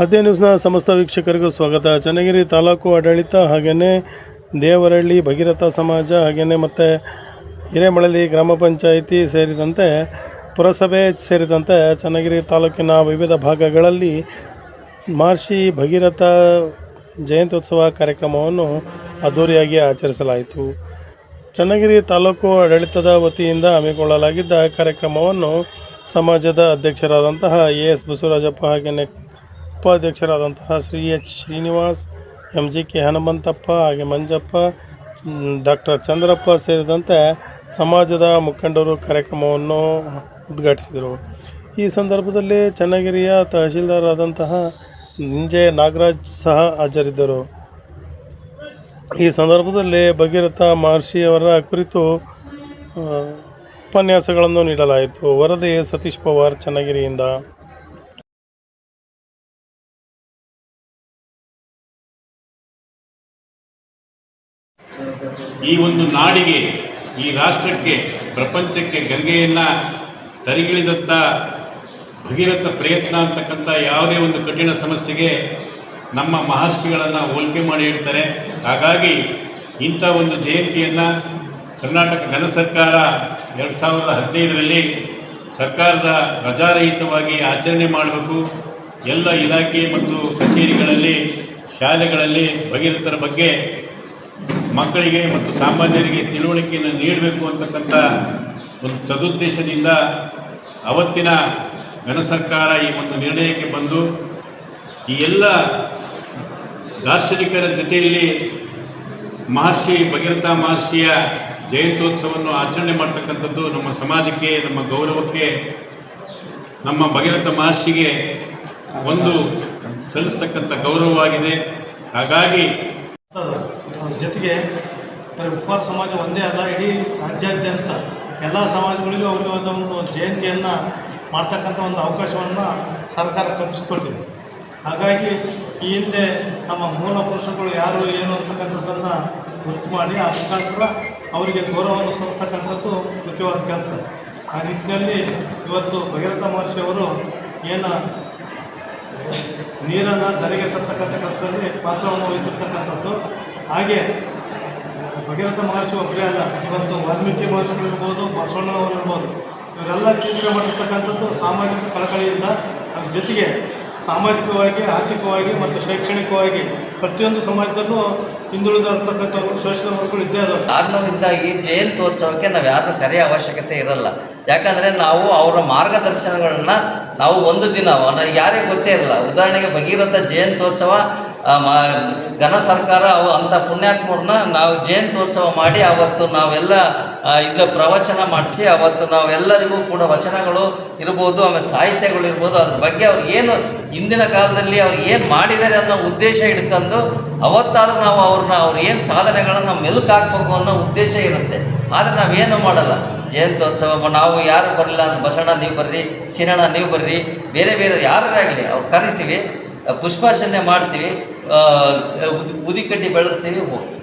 ಅದೇ ನ್ಯೂಸ್ನ ಸಮಸ್ತ ವೀಕ್ಷಕರಿಗೂ ಸ್ವಾಗತ. ಚನ್ನಗಿರಿ ತಾಲೂಕು ಆಡಳಿತ ಹಾಗೆಯೇ ದೇವರಹಳ್ಳಿ ಭಗೀರಥ ಸಮಾಜ ಹಾಗೆಯೇ ಮತ್ತು ಹಿರೇಮಳಲಿ ಗ್ರಾಮ ಪಂಚಾಯಿತಿ ಸೇರಿದಂತೆ ಪುರಸಭೆ ಸೇರಿದಂತೆ ಚನ್ನಗಿರಿ ತಾಲೂಕಿನ ವಿವಿಧ ಭಾಗಗಳಲ್ಲಿ ಮಹರ್ಷಿ ಭಗೀರಥ ಜಯಂತ್ಯುತ್ಸವ ಕಾರ್ಯಕ್ರಮವನ್ನು ಅದ್ದೂರಿಯಾಗಿ ಆಚರಿಸಲಾಯಿತು. ಚನ್ನಗಿರಿ ತಾಲೂಕು ಆಡಳಿತದ ವತಿಯಿಂದ ಹಮ್ಮಿಕೊಳ್ಳಲಾಗಿದ್ದ ಕಾರ್ಯಕ್ರಮವನ್ನು ಸಮಾಜದ ಅಧ್ಯಕ್ಷರಾದಂತಹ ಎ ಎಸ್ ಬಸವರಾಜಪ್ಪ ಹಾಗೆಯೇ ಉಪಾಧ್ಯಕ್ಷರಾದಂತಹ Shri H Srinivas, M G K Hanumanthappa ಹಾಗೆ ಮಂಜಪ್ಪ, ಡಾಕ್ಟರ್ ಚಂದ್ರಪ್ಪ ಸೇರಿದಂತೆ ಸಮಾಜದ ಮುಖಂಡರು ಕಾರ್ಯಕ್ರಮವನ್ನು ಉದ್ಘಾಟಿಸಿದರು. ಈ ಸಂದರ್ಭದಲ್ಲಿ ಚನ್ನಗಿರಿಯ ತಹಶೀಲ್ದಾರ್ ಆದಂತಹ ನಿಂಜೆ ನಾಗರಾಜ್ ಸಹ ಹಾಜರಿದ್ದರು. ಈ ಸಂದರ್ಭದಲ್ಲಿ ಭಗೀರಥ ಮಹರ್ಷಿಯವರ ಕುರಿತು ಉಪನ್ಯಾಸಗಳನ್ನು ನೀಡಲಾಯಿತು. ವರದಿ ಸತೀಶ್ ಪವಾರ್ ಚನ್ನಗಿರಿಯಿಂದ. ಈ ಒಂದು ನಾಡಿಗೆ, ಈ ರಾಷ್ಟ್ರಕ್ಕೆ, ಪ್ರಪಂಚಕ್ಕೆ ಗಂಗೆಯನ್ನ ತರಿಗಿಳಿದತ್ತ ಭಗೀರಥ ಪ್ರಯತ್ನ ಅಂತಕ್ಕಂಥ ಯಾವುದೇ ಒಂದು ಕಠಿಣ ಸಮಸ್ಯೆಗೆ ನಮ್ಮ ಮಹರ್ಷಿಗಳನ್ನು ಹೋಲಿಕೆ ಮಾಡಿ ಹೇಳ್ತಾರೆ. ಹಾಗಾಗಿ ಇಂಥ ಒಂದು ಜಯಂತಿಯನ್ನು ಕರ್ನಾಟಕ ಘನ ಸರ್ಕಾರ ಎರಡು ಸಾವಿರದ ಹದಿನೈದರಲ್ಲಿ ಸರ್ಕಾರದ ರಜಾರಹಿತವಾಗಿ ಆಚರಣೆ ಮಾಡಬೇಕು. ಎಲ್ಲ ಇಲಾಖೆ ಮತ್ತು ಕಚೇರಿಗಳಲ್ಲಿ, ಶಾಲೆಗಳಲ್ಲಿ ಭಗೀರಥರ ಬಗ್ಗೆ ಮಕ್ಕಳಿಗೆ ಮತ್ತು ಸಾಮಾನ್ಯರಿಗೆ ತಿಳುವಳಿಕೆಯನ್ನು ನೀಡಬೇಕು ಅಂತಕ್ಕಂಥ ಒಂದು ಸದುದ್ದೇಶದಿಂದ ಅವತ್ತಿನ ಘನ ಸರ್ಕಾರ ಈ ಒಂದು ನಿರ್ಣಯಕ್ಕೆ ಬಂದು ಈ ಎಲ್ಲ ದಾರ್ಶನಿಕರ ಜೊತೆಯಲ್ಲಿ ಮಹರ್ಷಿ ಭಗೀರಥ ಮಹರ್ಷಿಯ ಜಯಂತ್ಯೋತ್ಸವವನ್ನು ಆಚರಣೆ ಮಾಡ್ತಕ್ಕಂಥದ್ದು ನಮ್ಮ ಸಮಾಜಕ್ಕೆ, ನಮ್ಮ ಗೌರವಕ್ಕೆ, ನಮ್ಮ ಭಗೀರಥ ಮಹರ್ಷಿಗೆ ಒಂದು ಸಲ್ಲಿಸ್ತಕ್ಕಂಥ ಗೌರವವಾಗಿದೆ. ಹಾಗಾಗಿ ಜೊತೆಗೆ ಉಪ್ಪಾರ ಸಮಾಜ ಒಂದೇ ಅಲ್ಲ, ಇಡೀ ರಾಜ್ಯಾದ್ಯಂತ ಎಲ್ಲ ಸಮಾಜಗಳಿಗೂ ಅವ್ರಿಗೆ ಒಂದು ಒಂದು ಜಯಂತಿಯನ್ನು ಮಾಡ್ತಕ್ಕಂಥ ಒಂದು ಅವಕಾಶವನ್ನು ಸರ್ಕಾರ ಕಲ್ಪಿಸ್ಕೊಟ್ಟಿದೆ. ಹಾಗಾಗಿ ಈ ಹಿಂದೆ ನಮ್ಮ ಮೂಲ ಪುರುಷಗಳು ಯಾರು, ಏನು ಅಂತಕ್ಕಂಥದ್ದನ್ನು ಗುರುತು ಮಾಡಿ ಆ ಮುಖಾಂತರ ಅವರಿಗೆ ಗೌರವವನ್ನು ಸಲ್ಲಿಸ್ತಕ್ಕಂಥದ್ದು ಮುಖ್ಯವಾದ ಕೆಲಸ. ಆ ನಿಟ್ಟಿನಲ್ಲಿ ಇವತ್ತು ಭಗೀರಥ ಮಹರ್ಷಿಯವರು ಏನು ನೀರನ್ನು ಧರೆಗೆ ತರ್ತಕ್ಕಂಥ ಕೆಲಸದಲ್ಲಿ ಪಾತ್ರವನ್ನು ವಹಿಸಿರ್ತಕ್ಕಂಥದ್ದು. ಹಾಗೆ ಭಗೀರಥ ಮಹರ್ಷಿ ಒಬ್ಬರೇ ಅಲ್ಲ, ಇವತ್ತು ವಾಲ್ಮೀಕಿ ಮಹರ್ಷಿಗಳಿರ್ಬೋದು ಬಸವಣ್ಣನವರಿರ್ಬೋದು ಇವರೆಲ್ಲ ಚಿಂತನೆ ಮಾಡಿರ್ತಕ್ಕಂಥದ್ದು ಸಾಮಾಜಿಕ ಕಳಕಳಿಯಿಂದ ಅದ್ರ ಜೊತೆಗೆ ಸಾಮಾಜಿಕವಾಗಿ, ಆರ್ಥಿಕವಾಗಿ ಮತ್ತು ಶೈಕ್ಷಣಿಕವಾಗಿ ಪ್ರತಿಯೊಂದು ಸಮಾಜದಲ್ಲೂ ಹಿಂದುಳಿದ ಇರ್ತಕ್ಕಂಥವ್ರು ಶೋಷಿತ ವರ್ಗಗಳು ಇದ್ದೇ ಅದಾವೆ ಕಾರಣದಿಂದಾಗಿ ಜಯಂತ್ಯೋತ್ಸವಕ್ಕೆ ನಾವು ಯಾರನ್ನೂ ಕರೆಯ ಅವಶ್ಯಕತೆ ಇರಲ್ಲ. ಯಾಕಂದರೆ ನಾವು ಅವರ ಮಾರ್ಗದರ್ಶನಗಳನ್ನ ನಾವು ಒಂದು ದಿನ ನನಗೆ ಯಾರಿಗೆ ಗೊತ್ತೇ ಇರಲ್ಲ. ಉದಾಹರಣೆಗೆ ಭಗೀರಥ ಜಯಂತ್ಯೋತ್ಸವ ಮ ಘನ ಸರ್ಕಾರ ಅವು ಅಂಥ ಪುಣ್ಯಾತ್ಮರನ್ನ ನಾವು ಜಯಂತ್ಯೋತ್ಸವ ಮಾಡಿ ಅವತ್ತು ನಾವೆಲ್ಲ ಇದ ಪ್ರವಚನ ಮಾಡಿಸಿ ಅವತ್ತು ನಾವೆಲ್ಲರಿಗೂ ಕೂಡ ವಚನಗಳು ಇರ್ಬೋದು, ಆಮೇಲೆ ಸಾಹಿತ್ಯಗಳು ಇರ್ಬೋದು, ಅದ್ರ ಬಗ್ಗೆ ಅವ್ರು ಏನು ಹಿಂದಿನ ಕಾಲದಲ್ಲಿ ಅವ್ರು ಏನು ಮಾಡಿದ್ದಾರೆ ಅನ್ನೋ ಉದ್ದೇಶ ಹಿಡ್ಕೊಂಡು ಅವತ್ತಾದ್ರೂ ನಾವು ಅವ್ರನ್ನ, ಅವ್ರು ಏನು ಸಾಧನೆಗಳನ್ನ ಮೆಲುಕು ಹಾಕ್ಬೇಕು ಅನ್ನೋ ಉದ್ದೇಶ ಇರುತ್ತೆ. ಆದರೆ ನಾವೇನು ಮಾಡಲ್ಲ. ಜಯಂತ್ಯೋತ್ಸವ ನಾವು ಯಾರು ಬರಲಿಲ್ಲ ಅಂದ್ರೆ ಬಸಣ್ಣ, ನೀವು ಬರ್ರಿ ಸಿನಣ್ಣ ನೀವು ಬರ್ರಿ, ಬೇರೆ ಬೇರೆ ಯಾರಾಗಲಿ ಅವ್ರು ಕರಿತೀವಿ ಪುಷ್ಪಾರ್ಚನೆ ಮಾಡ್ತೀವಿ. ಉದಿಕಡ್ಡಿ ಬೆಳೆಸ್ತೀವಿ ಹೋಗ್ತೀವಿ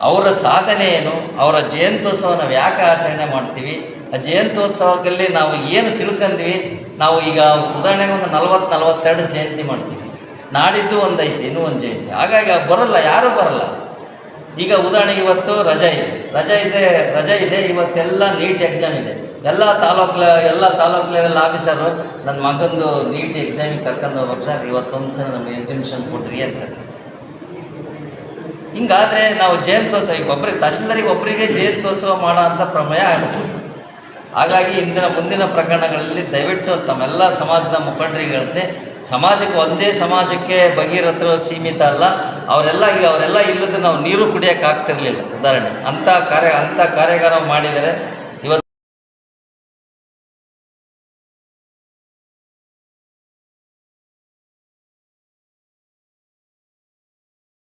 ಅವರ ಸಾಧನೆ ಏನು ಅವರ ಜಯಂತ್ಯೋತ್ಸವ ನಾವು ಯಾಕೆ ಆಚರಣೆ ಮಾಡ್ತೀವಿ. ಆ ಜಯಂತ್ಯೋತ್ಸವದಲ್ಲಿ ನಾವು ಏನು ತಿಳ್ಕೊಂಡ್ವಿ, ನಾವು ಈಗ ಉದಾಹರಣೆಗೆ ಒಂದು ನಲ್ವತ್ತು, ನಲ್ವತ್ತೆರಡು ಜಯಂತಿ ಮಾಡ್ತೀವಿ. ನಾಡಿದ್ದು ಒಂದೈತಿ, ಇನ್ನೂ ಒಂದು ಜಯಂತಿ. ಹಾಗಾಗಿ ಬರಲ್ಲ, ಯಾರೂ ಬರಲ್ಲ. ಈಗ ಉದಾಹರಣೆಗೆ ಇವತ್ತು ರಜೆ ಇದೆ. ರಜೆ ಇದೆ ರಜೆ ಇದೆ, ಇವತ್ತೆಲ್ಲ ನೀಟ್ ಎಕ್ಸಾಮ್ ಇದೆ. ಎಲ್ಲ ತಾಲೂಕು ಎಲ್ಲ ತಾಲೂಕು ಲೆವೆಲ್ ಆಫೀಸರು ನನ್ನ ಮಗಂದು ನೀಟ್ ಎಕ್ಸಾಮಿಗೆ ಕರ್ಕೊಂಡು ಹೋಗ್ಬೇಕು ಸರ್ ಇವತ್ತೊಂದು ಸಲ ನಮಗೆ ಎಕ್ಸಿಬಿಷನ್ ಕೊಡ್ರಿ ಅಂತ. ಹಿಂಗಾದ್ರೆ ನಾವು ಜಯಂತ್ಯೋತ್ಸವ ಈಗ ಒಬ್ಬರಿಗೆ ತಹಸೀಲ್ದಾರಿಗೆ ಒಬ್ಬರಿಗೆ ಜಯಂತ್ಯೋತ್ಸವ ಮಾಡೋ ಅಂತ ಪ್ರಮೇಯ ಆಗುತ್ತೆ ಹಾಗಾಗಿ ಇಂದಿನ ಮುಂದಿನ ಪ್ರಕರಣಗಳಲ್ಲಿ ದಯವಿಟ್ಟು ತಮ್ಮೆಲ್ಲ ಸಮಾಜದ ಮುಖಂಡರಿಗೆ ಸಮಾಜಕ್ಕೆ ಒಂದೇ ಸಮಾಜಕ್ಕೆ ಭಗೀರಥರು ಸೀಮಿತ ಅಲ್ಲ, ಅವರೆಲ್ಲ ಈಗ ಅವರೆಲ್ಲ ಇಲ್ಲದ ನಾವು ನೀರು ಕುಡಿಯೋಕ್ಕಾಗ್ತಿರ್ಲಿಲ್ಲ ಉದಾಹರಣೆ, ಅಂಥ ಕಾರ್ಯ, ಅಂಥ ಕಾರ್ಯಾಗಾರ ಮಾಡಿದರೆ